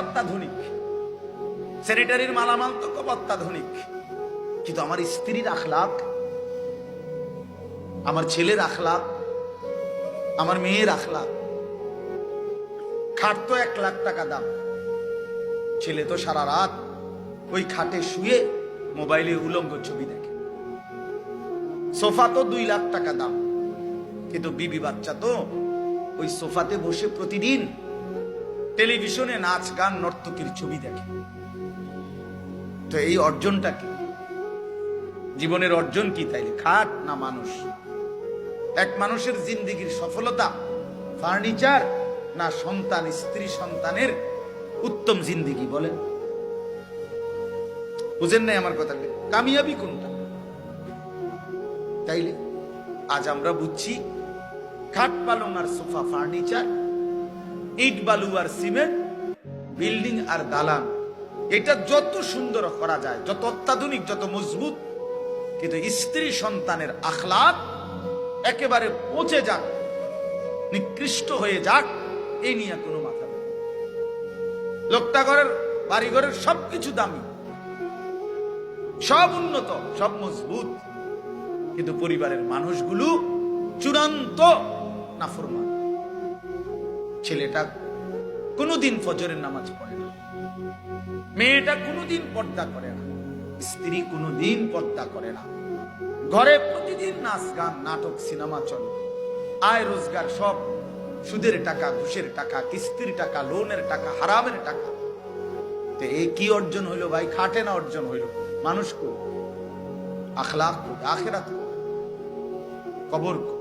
অত্যাধুনিক। স্যানিটারির মালামাল তো খুব অত্যাধুনিক। কিন্তু আমার স্ত্রীর আখলাক আমার ছেলের আখলাক আমার মেয়ের আখলাক খাট তো এক লাখ টাকা দাম। ছেলে তো সারা রাত ওই খাটে শুয়ে মোবাইলে উলঙ্গ ছবি দেখে। সোফা তো দুই লাখ টাকা দাম। কিন্তু বিবি বাচ্চা তো ওই সোফাতে বসে প্রতিদিন টেলিভিশনে নাচ, গান, নর্তকীর ছবি দেখে। তো এই অর্জনটা কি জীবনের অর্জন কি তাইলে? খাট না মানুষ? এক মানুষের জিন্দিগির সফলতা, ফার্নিচার না সন্তান, স্ত্রী সন্তানের উত্তম জিন্দিগি বলেন? বুঝেন নাই আমার কথা? কামিয়াবি কোনটা? তাইলে আজ আমরা বুঝছি, খাট পালং আর সোফা, ফার্নিচার ইট বালু আর সিমেন্ট, বিল্ডিং আর দালান। এটা যত সুন্দর করা যায়, যত অত্যাধুনিক, যত মজবুত, কিন্তু স্ত্রী সন্তানের আখলাক একেবারে পচে যাক, নিকৃষ্ট হয়ে যাক, এই নিয়ে কোনো মাথা নেই। লোকটা ঘরের বাড়ি ঘরের সবকিছু দামি। সব উন্নত, সব মজবুত। কিন্তু পরিবারের মানুষগুলো চূড়ান্ত নাফরমান। ছেলেটা কোনোদিন ফজরের নামাজ পড়ে না। মেয়েটা কোনোদিন পর্দা করে না। স্ত্রী কোনোদিন পর্দা করে না। ঘরে প্রতিদিন নাচ গান, নাটক, সিনেমা চলে। আয় রোজগার সব। সুদের টাকা, ঘুষের টাকা, কিস্তির টাকা, লোনের টাকা, হারামের টাকা। তো এই কি অর্জন হইল ভাই? খাটে না অর্জন হইল? মানুষ কো আখলাক কো আখেরাত কবর কো